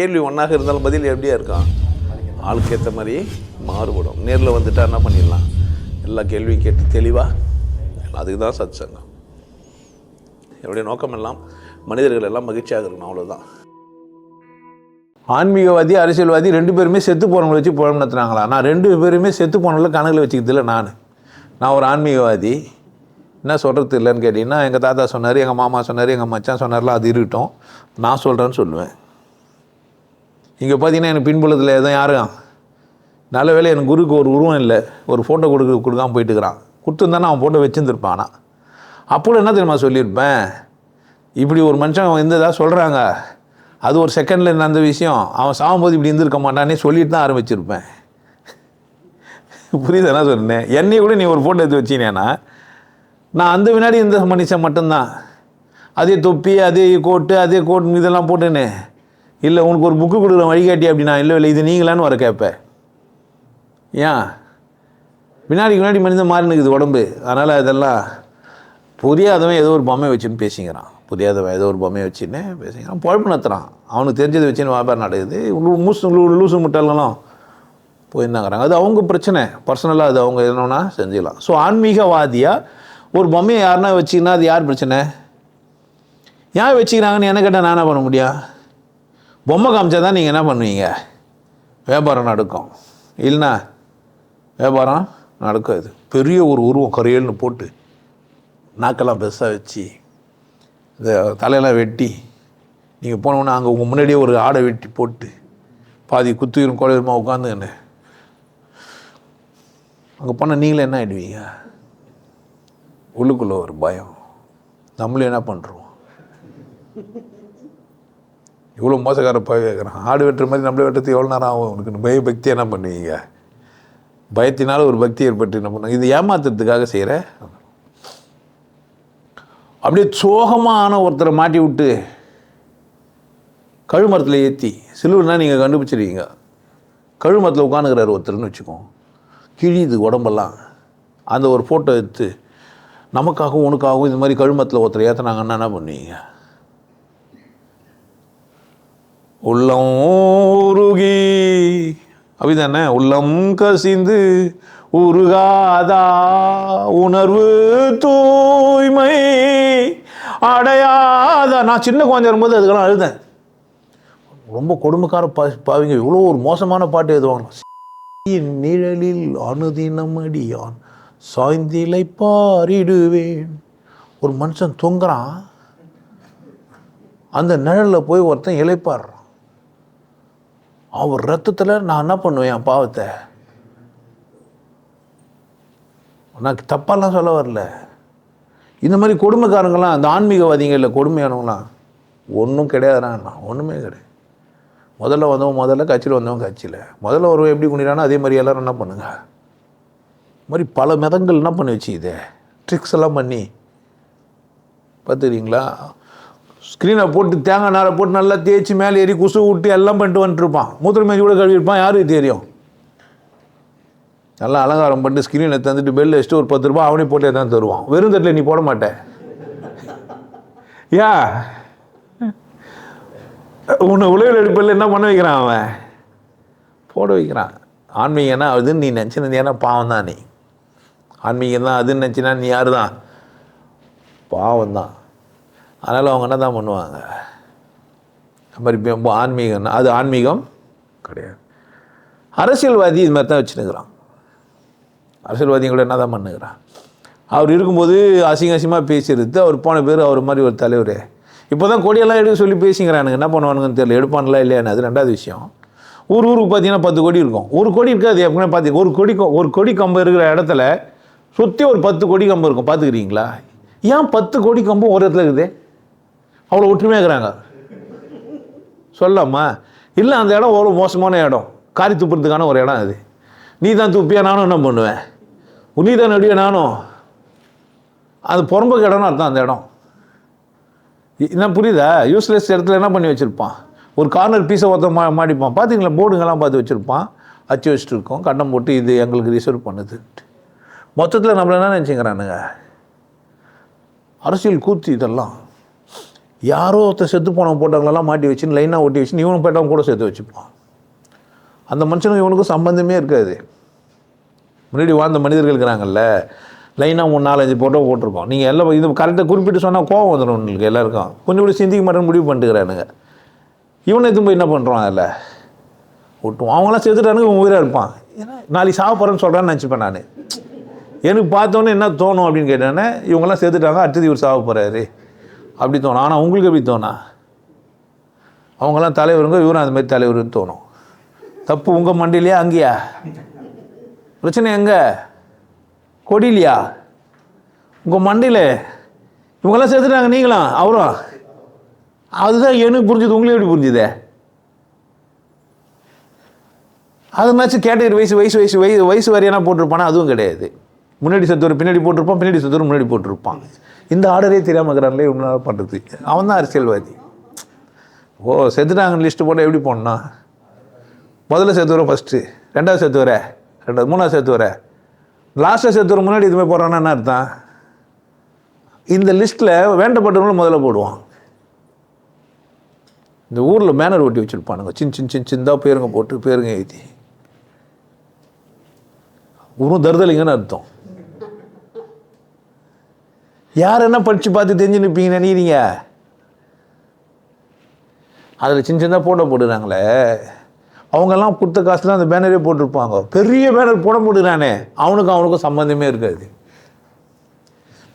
கேள்வி ஒன்றாக இருந்தாலும் பதில் எப்படியா இருக்கான் ஆளுக்கு ஏற்ற மாதிரி மாறுபடும். நேரில் வந்துட்டா என்ன பண்ணிடலாம்? எல்லா கேள்வியும் கேட்டு தெளிவாக அதுக்கு தான் சத் சங்கம் என்னுடைய நோக்கம் எல்லாம் மனிதர்கள் எல்லாம் மகிழ்ச்சியாக இருக்கணும் அவ்வளோதான் ஆன்மீகவாதி அரசியல்வாதி ரெண்டு பேருமே செத்து போனவங்களை வச்சு புலம் நடத்துனாங்களா நான் ரெண்டு பேருமே செத்து போனவங்கள கணக்கில் வச்சுக்கிறதில்ல நான். நான் ஒரு ஆன்மீகவாதி. என்ன சொல்கிறது இல்லைன்னு கேட்டிங்கன்னா எங்கள் தாத்தா சொன்னார் எங்கள் மாமா சொன்னார் எங்கள் மச்சான் சொன்னார்லாம் அது இருக்கட்டும். நான் சொல்கிறேன்னு சொல்லுவேன். இங்கே பார்த்தீங்கன்னா எனக்கு பின்புலத்தில் எதுவும் யாரும் நல்ல வேளை எனக்கு குருக்கு ஒரு உருவம் இல்லை. ஒரு ஃபோட்டோ கொடுக்க கொடுக்காம போயிட்டு இருக்கிறான் கொடுத்துருந்தானே அவன் ஃபோட்டோ வச்சுருந்துருப்பான் ஆனால் அப்போ என்ன தெரியுமா சொல்லியிருப்பேன்? இப்படி ஒரு மனுஷன் இருந்ததாக சொல்கிறாங்க அது ஒரு செகண்டில் நடந்த விஷயம். அவன் சாகும்போது இப்படி இருந்திருக்க மாட்டானே சொல்லிட்டு தான் ஆரம்பிச்சிருப்பேன். புரியுது என்ன சொன்னேன் என்னைய கூட நீ ஒரு ஃபோட்டோ எடுத்து வச்சினேன்னா நான் அந்த வினாடி இந்த மனுஷன் மட்டும்தான். அதே தொப்பி அதே கோட்டு அதே கோட் இதெல்லாம் போட்டுன்னு இல்லை உனக்கு ஒரு புக்கு கொடுக்குற வழிகாட்டி அப்படின்னா இல்லை இல்லை இது நீங்களான்னு வர கேட்பேன் ஏன் வினாடிக்கு வினாடி மனிதன் மாறினுக்குது உடம்பு. அதனால் அதெல்லாம் புரியாதவன் ஏதோ ஒரு பொம்மை வச்சுன்னு பேசிக்கிறான். புரியாதவன் ஏதோ ஒரு பொம்மையை வச்சுன்னு பேசிக்கிறான். பழப்பு நடத்துகிறான் அவனுக்கு தெரிஞ்சதை வச்சுன்னு வியாபாரம் நடக்குது. ஒரு மூசு லூசு முட்டாளெல்லாம் போயிருந்தாங்கிறாங்க. அது அவங்க பிரச்சனை. பர்சனலாக அது அவங்க என்னன்னா செஞ்சுக்கலாம். ஸோ ஆன்மீகவாதியாக ஒரு பொம்மையை யாருன்னா வச்சிங்கன்னா அது யார் பிரச்சனை? ஏன் வச்சுக்கிறாங்கன்னு என்ன கேட்டால் நான் என்ன பண்ண முடியும் பொம்மை காமிச்சா தான் நீங்கள் என்ன பண்ணுவீங்க? வியாபாரம் நடக்கும். இல்லைன்னா வியாபாரம் நடக்காது பெரிய ஒரு உருவம் கரையல்னு போட்டு நாக்கெல்லாம் பெருசாக வச்சு இந்த தலையெல்லாம் வெட்டி நீங்கள் போனோன்னா அங்கே உங்கள் முன்னாடியே ஒரு ஆடை வெட்டி போட்டு பாதி குத்துயிரும் குழையுமா உட்காந்துன்னு அங்கே போனால் நீங்களே என்ன ஆகிடுவீங்க உள்ளுக்குள்ளே ஒரு பயம். நம்மளும் என்ன பண்ணுறோம் இவ்வளோ மோசக்கார போய் கேட்குறான் ஆடு வெட்டுற மாதிரி நம்மளே வெட்டுறதுக்கு எவ்வளோ நேரம் ஆகும்? உனக்கு பய பக்தி என்ன பண்ணுவீங்க? பயத்தினால ஒரு பக்தி ஏற்பட்டு என்ன பண்ணுங்க இது ஏமாத்துறதுக்காக செய்கிற அப்படியே சோகமான ஒருத்தரை மாட்டி விட்டு கழுமரத்தில் ஏற்றி சிலுவனா நீங்கள் கண்டுபிடிச்சிருவீங்க. கழுமரத்தில் உட்காந்துக்கிறார் ஒருத்தர்னு வச்சுக்கோங்க கிழியுது உடம்பெல்லாம். அந்த ஒரு ஃபோட்டோ எடுத்து நமக்காகவும் உனக்காகவும் இந்த மாதிரி கழுமத்தில் ஒருத்தர் ஏற்றினாங்கன்னா என்ன பண்ணுவீங்க? உள்ளம் உருகி அப்படிதானே உள்ளம் கசிந்து உருகாதா உணர்வு தூய்மை அடையாத. நான் சின்ன குழந்தை வரும்போது அதுக்கெல்லாம் அழுதேன். ரொம்ப கொடுமைக்கார பா பாவிங்க. இவ்வளோ ஒரு மோசமான பாட்டு எழுதுவாங்க. நிழலில் அனுதினம் அடியான் சாய்ந்திலை பாரிடுவேன். ஒரு மனுஷன் தொங்குறான். அந்த நிழலில் போய் ஒருத்தன் இழைப்பாடுறான் அவர் ரத்தத்தில் நான் என்ன பண்ணுவேன் என் பாவத்தை? நான் தப்பாலாம் சொல்ல வரல. இந்த மாதிரி கொடுமைக்காரங்களாம் அந்த ஆன்மீகவாதிகளில் கொடுமையானவங்களாம் ஒன்றும் கிடையாதுண்ணா ஒன்றுமே கிடையாது. முதல்ல வந்தவன் முதல்ல கட்சியில் வந்தவன் கட்சியில். முதல்ல ஒருவன் எப்படி குனிறானோ அதே மாதிரி எல்லாரும் என்ன பண்ணுங்க? இது மாதிரி பல மிதங்கள் என்ன பண்ணி வச்சு இதை? ட்ரிக்ஸ் எல்லாம் பண்ணி. பார்த்துக்கிறீங்களா? ஸ்க்ரீனை போட்டு தேங்காய் நாரை போட்டு நல்லா தேய்ச்சி மேலே ஏறி குசு விட்டு எல்லாம் பண்ணிட்டு வந்துட்டுருப்பான். மூத்திர மேய்ச்சி கூட கழுவிருப்பான் யாருக்கு தெரியும்? நல்லா அலங்காரம் பண்ணிட்டு ஸ்க்ரீனை தந்துட்டு பெல் வச்சுட்டு ஒரு பத்து ரூபா அவனே போட்டே தான் தருவான். வெறும் தட்டில் நீ போட மாட்டேன் யா? உன்னை உலகில் எடுப்பில் என்ன பண்ண வைக்கிறான் அவன்? போட வைக்கிறான். ஆன்மீகம்னா அதுன்னு நீ நினச்சிருந்தியானா பாவம் தான் நீ. ஆன்மீகம் தான் அதுன்னு நினச்சினா நீ யார் தான் பாவம் தான். அதனால் அவங்க என்ன தான் பண்ணுவாங்க? அது மாதிரி இப்போ ஆன்மீகம்னா அது ஆன்மீகம் கிடையாது. அரசியல்வாதி இது மாதிரி தான் வச்சுருக்கிறான் அரசியல்வாதியும் கூட என்ன தான் பண்ணுகிறான்? அவர் இருக்கும்போது அசிங்க அசிங்கமாக பேசிடுது அவர் போன பேர் அவர் மாதிரி ஒரு தலைவர். இப்போ தான் கொடியெல்லாம் எடுக்க சொல்லி பேசிக்கிறானுங்க என்ன பண்ணுவானுங்கன்னு தெரியல. எடுப்பானுங்களா இல்லையான்னு அது ரெண்டாவது விஷயம். ஊர் ஊருக்கு பார்த்தீங்கன்னா பத்து கோடி இருக்கும். ஒரு கோடி இருக்காது. எப்பவுமே பார்த்து ஒரு கொடி ஒரு கொடி கம்பு இருக்கிற இடத்துல சுற்றி ஒரு பத்து கோடி கம்பு இருக்கும். பார்த்துக்கிறீங்களா? ஏன் பத்து கோடி கம்பும் ஒரு இடத்துல இருக்குது? அவ்வளோ ஒற்றுமையாக இருக்கிறாங்க. சொல்லாமா இல்லை அந்த இடம் ஒரு மோசமான இடம். காரி துப்புறதுக்கான ஒரு இடம் அது. நீ தான் துப்பியா நானும் என்ன பண்ணுவேன்? நீ தான் நடிகை நானும்? அது புறம்புக்கு இடம்னு அர்த்தம் அந்த இடம். என்ன புரியுதா? யூஸ்லெஸ் இடத்துல என்ன பண்ணி வச்சுருப்பான்? ஒரு கார்னர் பீஸை ஒருத்த மா மாடிப்பான் பார்த்தீங்களா போர்டுங்கெல்லாம் பார்த்து வச்சுருப்பான். அச்சு வச்சுட்டு இருக்கோம். கண்டம் போட்டு இது எங்களுக்கு ரிசர்வ் பண்ணுது மொத்தத்தில் நம்மள என்ன நினச்சிக்கிறானுங்க? அரசியல் கூத்து இதெல்லாம். யாரோ ஒருத்தர் செத்து போன போட்டவங்களெல்லாம் மாட்டி வச்சு லைனாக ஒட்டி வச்சுன்னு இவனும் போயிட்டவங்க கூட சேர்த்து வச்சுப்பான் அந்த மனுஷனுக்கும் இவனுக்கும் சம்பந்தமே இருக்காது. முன்னாடி வாழ்ந்த மனிதர்கள் இருக்கிறாங்கல்ல லைனாக மூணு நாலஞ்சு ஃபோட்டோ போட்டிருக்கோம். நீங்கள் எல்லாம் இது கரெக்டாக குறிப்பிட்டு சொன்னால் கோவம் வந்துடும் உங்களுக்கு எல்லாருக்கும். கொஞ்சம் கூட சிந்திக்க மாட்டேன்னு முடிவு பண்ணிட்டுக்கிறானுங்க. இவனை எதுவும் போய் என்ன பண்ணுறான் அதில்? விட்டுவான் அவங்களாம் செத்துட்டானுங்க இவன் உயிராக இருப்பான். ஏன்னா நாளைக்கு சாப்பிட்றேன்னு சொல்கிறான்னு நினச்சிப்பேன் நான். எனக்கு பார்த்தோன்னே என்ன தோணும் அப்படின்னு கேட்டேன்னே இவங்கெல்லாம் செத்துட்டாங்க அடுத்தது இவர் சாப்பிட்றாரு அப்படி தோணும். ஆனால் உங்களுக்கு எப்படி தோணா? அவங்கெல்லாம் தலைவருங்க இவரும் அதுமாரி தலைவருன்னு தோணும். தப்பு உங்கள் மண்டிலையா அங்கேயா? பிரச்சனை எங்கே? கொடியிலையா? உங்கள் மண்டியில். இவங்கெல்லாம் சேர்த்துட்டாங்க நீங்களாம் அவரும். அதுதான் எனக்கு புரிஞ்சுது உங்களே எப்படி புரிஞ்சுதே? அதுமாச்சும் கேட்டகரி வயசு வயசு வயசு வயசு வயசு வரையான போட்டிருப்பானா அதுவும் கிடையாது. முன்னாடி சத்துவர் பின்னாடி போட்டிருப்பான் பின்னாடி சத்துவர் முன்னாடி போட்டிருப்பான். இந்த ஆர்டரே தெரியாமல் இருக்கிறாங்களே இவனால பண்ணுறது அவன் தான் அரசியல்வாதி. ஓ செத்துட்டாங்க லிஸ்ட்டு போட்டால் எப்படி போடணும் முதல்ல சேர்த்து வர ஃபஸ்ட்டு ரெண்டாவது சேர்த்து வர ரெண்டாவது மூணாவது சேர்த்து வர. லாஸ்ட்டாக சேர்த்து வர முன்னாடி இதுமாதிரி போடுறான்னா என்ன அர்த்தம்? இந்த லிஸ்ட்டில் வேண்டப்பட்டவங்களும் முதல்ல போடுவான். இந்த ஊரில் மேனர் ஒட்டி வச்சுருப்பானுங்க. சின்ன சின்ன சின்ன சின்னதாக பேருங்க போட்டு பேருங்க எழுதி ஊரும் தருதலிங்கன்னு அர்த்தம். யார் என்ன படித்து பார்த்து தெரிஞ்சு நிற்பீங்க நினைக்கிறீங்க? அதில் சின்ன சின்ன போட்டோ போட்டுறாங்களே அவங்கெல்லாம் கொடுத்த காசுல அந்த பேனரே போட்டிருப்பாங்க. பெரிய பேனர் போட போட்டுறானே அவனுக்கும் அவனுக்கும் சம்மந்தமே இருக்காது.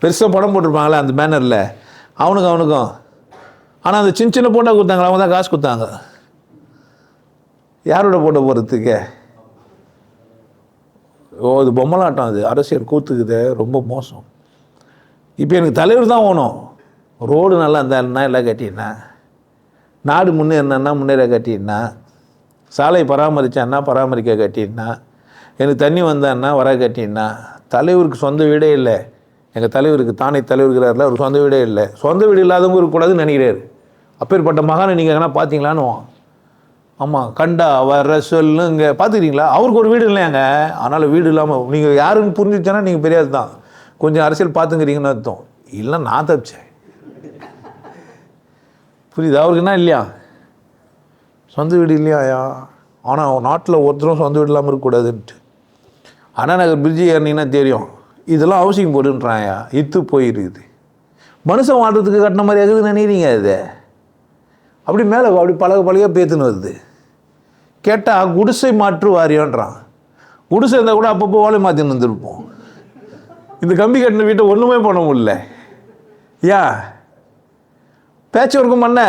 பெருசாக படம் போட்டிருப்பாங்களே அந்த பேனரில் அவனுக்கும் அவனுக்கும். ஆனால் அந்த சின்ன சின்ன போட்டோ கொடுத்தாங்களா அவங்க தான் காசு கொடுத்தாங்க. யாரோட போட்டோ போகிறதுக்கு ஓ இது பொம்மலாட்டம் அது. அரசியல் கூத்துக்குது. ரொம்ப மோசம். இப்போ எனக்கு தலைவர் தான் ஓணும். ரோடு நல்லா இருந்தாருன்னா எல்லாம் கட்டினா நாடு முன்னேறினா முன்னேற கட்டினா சாலை பராமரித்தான்னா பராமரிக்க கட்டினா எனக்கு தண்ணி வந்தான்னா வர கட்டினா தலைவருக்கு சொந்த வீடே இல்லை. எங்கள் தலைவருக்கு தானே தலைவர் இருக்கிறாருல ஒரு சொந்த வீடே இல்லை. சொந்த வீடு இல்லாதவங்க இருக்கக்கூடாதுன்னு நினைக்கிறாரு. அப்பேற்பட்ட மகானை நீங்கள் எங்கன்னா பார்த்தீங்களான்னு ஆமாம் கண்டா வர சொல்லுங்க. பார்த்துக்கிறீங்களா அவருக்கு ஒரு வீடு இல்லையாங்க. அதனால் வீடு இல்லாமல் நீங்கள் யாருன்னு புரிஞ்சிச்சேன்னா நீங்கள் பெரியாது தான். கொஞ்சம் அரசியல் பார்த்துங்கிறீங்கன்னு அர்த்தம். இல்லை நான் தப்பிச்சேன். புரியுது? அவருக்கு என்ன இல்லையா? சொந்த வீடு இல்லையாயா ஆனால் நாட்டில் ஒருத்தரும் சொந்த வீடு இல்லாமல் இருக்கக்கூடாதுன்ட்டு. அண்ணா நகர் பிரிட்ஜி ஏறினீங்கன்னா தெரியும். இதெல்லாம் ஹவுசிங் போர்டுன்றாயா இத்து போயிருக்குது மனுஷன் வாழ்றதுக்கு கட்டின மாதிரி இருக்குதுன்னு நினைக்கிறீங்க இது? அப்படி மேலே அப்படி பழக பழக பேத்துன்னு வருது. கேட்டால் குடிசை மாற்று வாரியன்றான். குடிசை இருந்தால் கூட அப்பப்போ ஓலை மாற்றின்னு வந்திருப்போம். இந்த கம்பி கட்டின வீட்டை ஒன்றுமே பண்ண முடியல. யா பேச்சு ஒர்க்கும் பண்ண.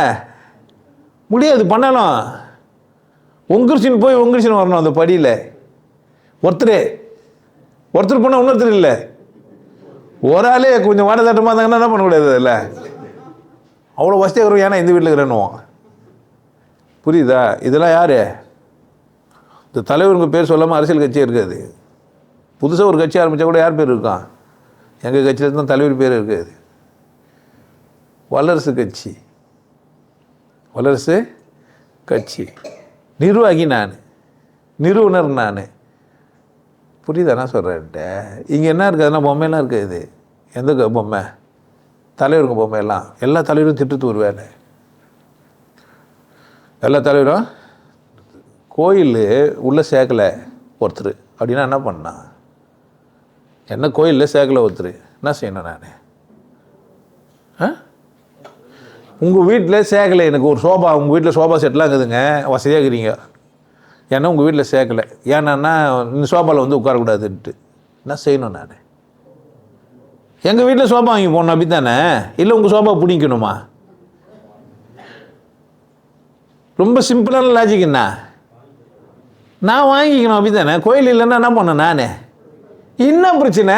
முடியாது பண்ணலாம். ஒங்குரிச்சின்னு போய் ஒங்குரிச்சின்னு வரணும் அந்த படியில். ஒருத்தரே ஒருத்தர் பண்ண இன்னொருத்தர் இல்லை. ஒரு ஆளே கொஞ்சம் வாடதாட்டமாக இருந்தாங்கன்னா என்ன பண்ணக்கூடாது அதில். அவ்வளோ வசதியாக வரும் ஏன்னா இந்த வீட்டில் இருக்கிறேன்னுவோம் புரியுதா? இதெல்லாம் யார்? இந்த தலைவருங்க பேர் சொல்லாமல் அரசியல் கட்சி இருக்காது. புதுசாக ஒரு கட்சி ஆரம்பித்தா கூட யார் பேர் இருக்கான்? எங்கள் கட்சியில் தான் தலைவர் பேர் இருக்காது வல்லரசு கட்சி. வல்லரசு கட்சி. நிர்வாகி நான். நிறுவனர் நான். புரியுதா சொல்கிறேன்ட்ட இங்கே என்ன இருக்குதுன்னா பொம்மையெல்லாம் இருக்குது எந்த பொம்மை? தலைவருங்க பொம்மையெல்லாம் எல்லா தலைவரும் திட்டத்து ஒரு வேலை எல்லா தலைவரும் கோயில் உள்ளே சேர்க்கலை ஒருத்தர். அப்படின்னா என்ன பண்ணான்? என்ன கோயிலில் சேர்க்கல ஒருத்தர். என்ன செய்யணும் நான்? ஆ? உங்கள் வீட்டில் சேர்க்கலை. எனக்கு ஒரு சோபா உங்கள் வீட்டில் சோபா செட்லாம் இருக்குதுங்க. வசதியாக இருக்கிறீங்க ஏன்னா உங்கள் வீட்டில் சேர்க்கலை. ஏன்னா இந்த சோபாவில் வந்து உட்காரக்கூடாதுன்ட்டு. என்ன செய்யணும் நான்? எங்கள் வீட்டில் சோபா வாங்கி போகணும் அப்படி தானே இல்லை உங்கள் சோபா பிடிக்கணுமா ரொம்ப சிம்பிளான லாஜிக் என்ன? நான் வாங்கிக்கணும் அப்படி தானே கோயில் இல்லைன்னா என்ன பண்ணேன் நானே? என்ன பிரச்சனை?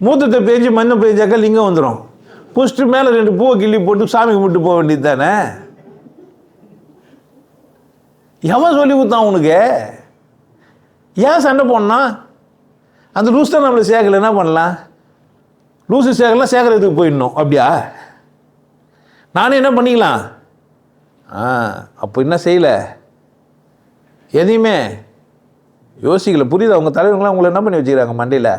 மூத்தத்தை பேஞ்சு மண்ணை பேஞ்சாக்கா லிங்கம் வந்துடும் புஷ்டு மேலே ரெண்டு பூவை கிள்ளி போட்டு சாமி கும்பிட்டு போக வேண்டியது தானே? எவன் சொல்லி கொடுத்தான் உனக்கு? ஏன் சண்டை போடணும் அந்த லூஸ் தான் நம்மளை சேர்க்கல என்ன பண்ணலாம்? லூசு சேர்க்கலாம் சேர்க்கறதுக்கு போயிடணும் அப்படியா? நானே என்ன பண்ணிக்கலாம்? ஆ அப்போ என்ன செய்யலை? எதையுமே யோசிக்கல புரியுது? அவங்க தலைவர்கள்லாம் உங்களை என்ன பண்ணி வச்சுக்கிறாங்க மண்டையில்?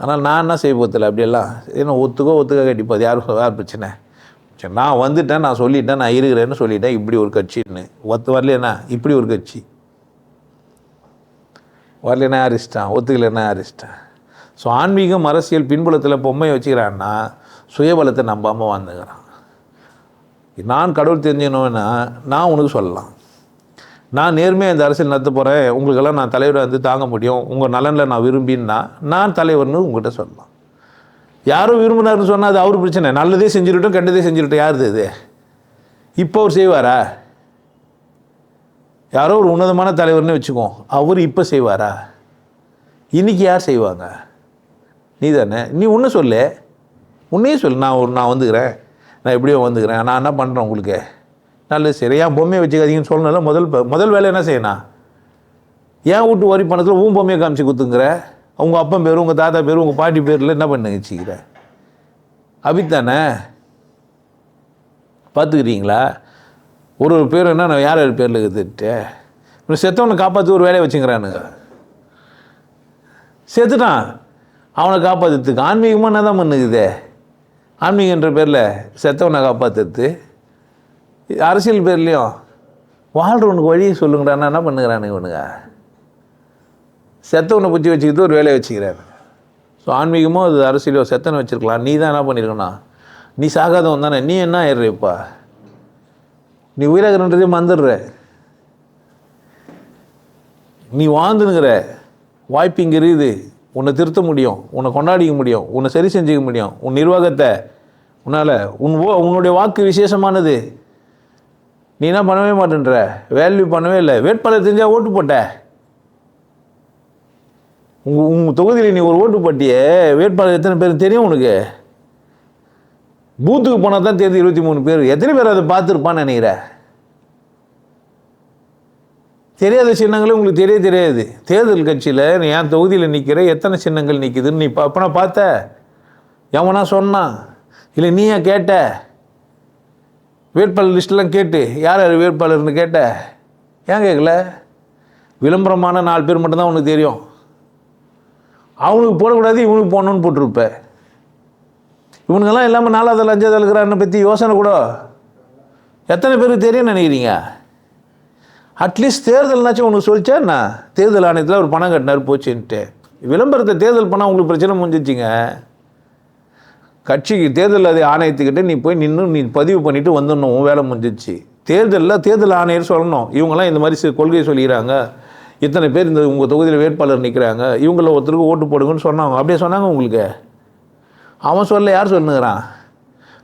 ஆனால் நான் என்ன செய்ய போதில்ல அப்படியெல்லாம். ஏன்னா ஒத்துக்கோ ஒத்துக்க கட்டிப்போது யார் யார் பிரச்சனை? சரி நான் வந்துட்டேன் நான் சொல்லிட்டேன் நான் இருக்கிறேன்னு சொல்லிட்டேன் இப்படி ஒரு கட்சின்னு. ஒத்து வரலனா இப்படி ஒரு கட்சி. வரலனா யார் இஷ்டம்? ஒத்துக்கலைன்னா யார் இஷ்டம்? ஸோ ஆன்மீகம் அரசியல் பின்புலத்தில் பொம்மையை வச்சுக்கிறான்னா சுயபலத்தை நம்பாமல் வாழ்ந்துக்கிறான். நான் கடவுள் தெரிஞ்சணும்னா நான் உனக்கு சொல்லலாம். நான் நேர்மையாக இந்த அரசியல் நடத்த போகிறேன் உங்களுக்கெல்லாம் நான் தலைவரை வந்து தாங்க முடியும். உங்கள் நலனில் நான் விரும்பின்னா நான் தலைவர்னு உங்கள்கிட்ட சொல்லலாம். யாரும் விரும்பினார்னு சொன்னால் அது அவர் பிரச்சனை. நல்லதே செஞ்சுருட்டும் கெட்டதே செஞ்சுருட்டும் யாருது இது? இப்போ அவர் செய்வாரா? யாரோ ஒரு உன்னதமான தலைவர்னு வச்சுக்கோம் அவர் இப்போ செய்வாரா? இன்னைக்கு யார் செய்வாங்க? நீ தானே நீ ஒன்று சொல்லு. உன்னையே சொல்லு. நான் ஒரு நான் வந்துக்கிறேன். நான் எப்படியோ வந்துக்கிறேன். நான் என்ன பண்ணுறேன் உங்களுக்கு? நல்லது சரி. ஏன் பொம்மையை வச்சுக்காதீங்கன்னு சொல்லணும்ல முதல் முதல் வேலை என்ன செய்யணும்? ஏன் வீட்டு வரி பணத்தில் உன் பொம்மையை காமிச்சு கொடுத்துங்கிற உங்கள் அப்பன் பேர் உங்கள் தாத்தா பேர் உங்கள் பாட்டி பேரில் என்ன பண்ண வச்சுக்கிற? அபித்தானே பார்த்துக்கிறீங்களா ஒரு ஒரு பேர் என்ன நான் யார் யார் பேரில் இருக்குதுட்டு இப்போ செத்தவனை காப்பாற்றி ஒரு வேலையை வச்சுக்கிறானுங்க செத்துட்டான். அவனை காப்பாற்றுறதுக்கு ஆன்மீகமாக என்ன தான் பண்ணுக்குது ஆன்மீகன்ற பேரில் செத்தவனை காப்பாற்றுறது அரசியல் பேர்லேயும் வாழ்கிறவனுக்கு வழியை சொல்லுங்கடான்னா என்ன பண்ணுகிறானுங்க இவனுங்க? செத்தவனை புத்தி வச்சுக்கிட்டு ஒரு வேலையை வச்சுக்கிறாரு. ஸோ ஆன்மீகமோ அது அரசியலோ செத்தனை வச்சுருக்கலாம். நீ தான் என்ன பண்ணியிருக்கணும் நீ சாகாதவன் தானே. நீ என்ன ஆயிடுற இப்போ? நீ உயிராகிறன்றதே மறந்துடுற. நீ வாழ்ந்துனுங்கிற வாய்ப்பு இங்கே இருக்குது. உன்னை திருத்த முடியும். உன்னை கொண்டாடிக்க முடியும். உன்னை சரி செஞ்சுக்க முடியும். உன் நிர்வாகத்தை உன்னால் உன் ஓ- உன்னுடைய வாக்கு விசேஷமானது. நீ என்ன பண்ணவே மாட்டேன்ற? வேல்யூ பண்ணவே இல்லை. வேட்பாளர் தெரிஞ்சால் ஓட்டு போட்ட. உங்கள் உங்கள் தொகுதியில் நீ ஒரு ஓட்டு போட்டியே வேட்பாளர் எத்தனை பேர் தெரியும் உனக்கு? பூத்துக்கு போனால் தான் தேர்தல் இருபத்தி மூணு பேர். எத்தனை பேர் அதை பார்த்துருப்பான்னு நினைக்கிற? தெரியாத சின்னங்களும் உங்களுக்கு தெரிய தெரியாது. தேர்தல் கட்சியில் நீ என் தொகுதியில் நிற்கிற எத்தனை சின்னங்கள் நிற்கிதுன்னு நீ அப்போனா பார்த்த. எவனா சொன்னான்? இல்லை நீயா கேட்ட? வேட்பாளர் லிஸ்ட்லாம் கேட்டு யார் யார் வேட்பாளர்னு கேட்ட? ஏன் கேட்கல விளம்பரமான நாலு பேர் மட்டும்தான் உனக்கு தெரியும். அவனுக்கு போடக்கூடாது இவனுக்கு போடணும்னு போட்டிருப்ப. இவனுங்கெல்லாம் இல்லாமல் நாலாவது அஞ்சாவது இருக்கிறான்னு பற்றி யோசனை கூட. எத்தனை பேருக்கு தெரியும்னு நினைக்கிறீங்க? அட்லீஸ்ட் தேர்தல்னாச்சும் உனக்கு சொல்லிச்சா என்ன? தேர்தல் ஆணையத்தில் ஒரு பணம் கட்டினார் போச்சுன்ட்டு. விளம்பரத்தை தேர்தல் பண்ணால் உங்களுக்கு பிரச்சனை முடிஞ்சிச்சிங்க. கட்சிக்கு தேர்தல் அது ஆணையத்துக்கிட்ட நீ போய் நின்று நீ பதிவு பண்ணிட்டு வந்துடணும் உன் வேலை முடிஞ்சிச்சு. தேர்தலில் தேர்தல் ஆணையர் சொல்லணும். இவங்கெல்லாம் இந்த மாதிரி கொள்கை சொல்லிக்கிறாங்க. இத்தனை பேர் இந்த உங்கள் தொகுதியில் வேட்பாளர் நிற்கிறாங்க இவங்கள ஒருத்தருக்கு ஓட்டு போடுங்கன்னு சொன்னாங்க. அப்படியே சொன்னாங்க உங்களுக்கு? அவன் சொல்ல யார் சொல்லுங்கிறான்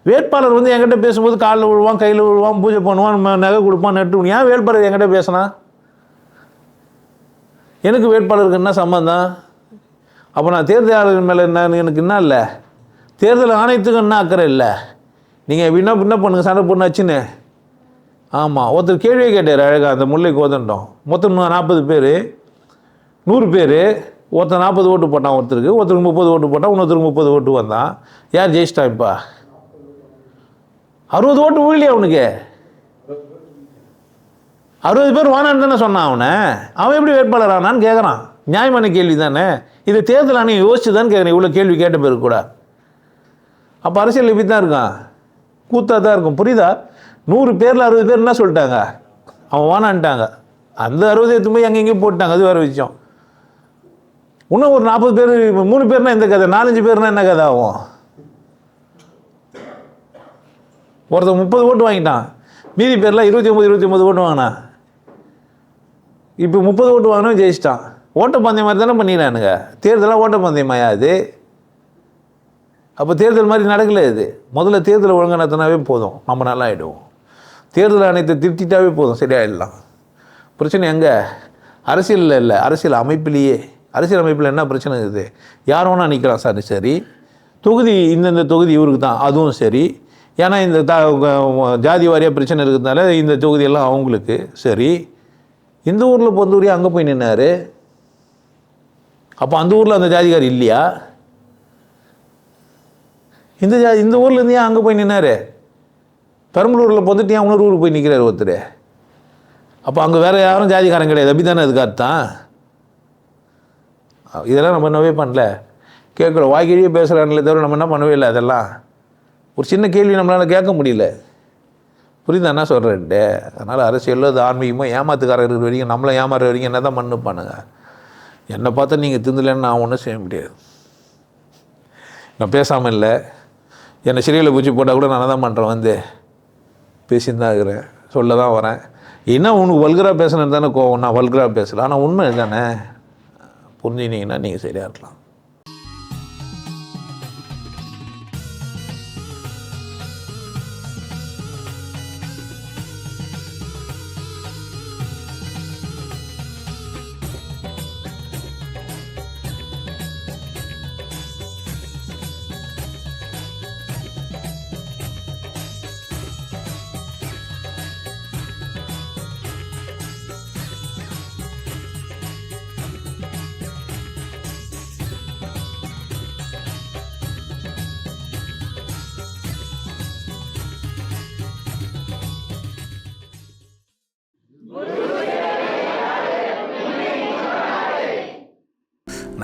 வேட்பாளர் வந்து என்கிட்ட பேசும்போது காலில் விழுவான் கையில் விழுவான் பூஜை பண்ணுவான் நகை கொடுப்பான் நட்டு ஏன் வேட்பாளர் என்கிட்ட பேசினா? எனக்கு வேட்பாளருக்கு என்ன சம்மந்தம் அப்போ நான் தேர்தலாளர் மேலே என்ன எனக்கு என்ன இல்லை? தேர்தல் ஆணையத்துக்கு என்ன அக்கறை இல்லை? நீங்கள் விண்ணப்ப என்ன பண்ணுங்க? சண்டை பொண்ணாச்சுன்னு ஆமாம் ஒருத்தர் கேள்வியே கேட்டார் அழகாக அந்த முல்லை கோதண்டம் மொத்தம் நாற்பது பேர். நூறு பேர். ஒருத்தர் நாற்பது ஓட்டு போட்டான் ஒருத்தருக்கு ஒருத்தருக்கு முப்பது ஓட்டு போட்டான் இன்னொருத்தருக்கு முப்பது ஓட்டு வந்தான். யார் ஜெயிச்சிட்டான் இப்போ? அறுபது ஓட்டு விழலையா அவனுக்கு? அறுபது பேர் வானான்னு தானே சொன்னான் அவனை. அவன் எப்படி வேட்பாளர் ஆனான்னு கேட்குறான் நியாயமான கேள்வி தானே இது தேர்தல் ஆணையம் யோசிச்சு தான் கேட்குறேன் இவ்வளோ கேள்வி கேட்ட பிறகு கூட. அப்போ அரசியல் இப்படி தான் இருக்கான் கூத்தாக தான் இருக்கும். புரியுதா? நூறு பேரில் அறுபது பேர் என்ன சொல்லிட்டாங்க? அவன் வானான்ட்டாங்க. அந்த அறுபது எடுத்து போய் எங்கெங்கேயும் போட்டாங்க. அது வேறு விஷயம். இன்னும் ஒரு நாற்பது பேர் மூணு பேர்னா எந்த கதை? நாலஞ்சு பேர்னா என்ன கதை ஆகும்? ஒருத்தன் முப்பது ஓட்டு வாங்கிட்டான். மீதி பேர்லாம் இருபத்தி ஒம்பது இருபத்தி ஒம்பது ஓட்டு வாங்கினான் இப்போ முப்பது ஓட்டு வாங்கினோம் ஜெயிச்சிட்டான். ஓட்டப்பந்தயம் மாதிரி தானே பண்ணிடுறானுங்க தேர்தலாக ஓட்டப்பந்தயமாயா அது அப்போ தேர்தல் மாதிரி நடக்கல இது. முதல்ல தேர்தல் ஒழுங்கா நடத்தினாவே போதும். நம்ம நல்லா ஆகிடுவோம் தேர்தல் ஆணையத்தை திருத்திட்டாவே போதும். சரியாயிடலாம். பிரச்சனை எங்கே? அரசியலில் இல்லை. அரசியல் அமைப்பிலேயே. அரசியல் அமைப்பில் என்ன பிரச்சனை இருக்குது யார் வேணா நிற்கலாம் சார். சரி. தொகுதி இந்தந்த தொகுதி இவருக்கு தான். அதுவும் சரி. ஏன்னா இந்த த ஜாதி வாரியாக பிரச்சனை இருக்கிறதுனால இந்த தொகுதியெல்லாம் அவங்களுக்கு. சரி. இந்த ஊரில் பொறுத்தவரையும் அங்கே போய் நின்னார். அப்போ அந்த ஊரில் அந்த ஜாதிகார் இல்லையா? இந்த ஜா இந்த ஊர்லேருந்து ஏன் அங்கே போய் நின்னார்? பெரம்பலூரில் பொந்துட்டு ஏன் இன்னொரு ஊருக்கு போய் நிற்கிறாரு ஒருத்தர்? அப்போ அங்கே வேறு யாரும் ஜாதிகாரன் கிடையாது. அப்படி தானே அதுக்கு அர்த்தம்? இதெல்லாம் நம்ம என்னவே பண்ணல. கேட்குறோம் வாய்க்கிழியே பேசுகிறாங்களே தவிர நம்ம என்ன பண்ணவே இல்லை அதெல்லாம்? ஒரு சின்ன கேள்வி நம்மளால் கேட்க முடியல. புரியுதா என்ன சொல்கிறேன்ட்டு அதனால் அரசியலோ அது ஆன்மீகமோ ஏமாத்துக்காரர் இருக்கிற வரைக்கும் நம்மளை ஏமாறுற வரைக்கும் என்ன தான் பண்ணுங்க என்னை பார்த்தா நீங்கள் திருந்தலைன்னு நான் ஒன்றும் செய்ய முடியாது. நான் பேசாமல் இல்லை. என்னை சிறையில் பூச்சி போட்டால் கூட நான் தான் பண்ணுறேன் வந்து பேசின்னு தான் இருக்கிறேன் சொல்ல தான் வரேன். என்ன உனக்கு வல்கராக பேசணுன்னு தானே கோவம்? நான் வல்கராக பேசல. ஆனால் உண்மை தானே புரிஞ்சுனீங்கன்னா நீங்கள் சரியாக இருக்கலாம்.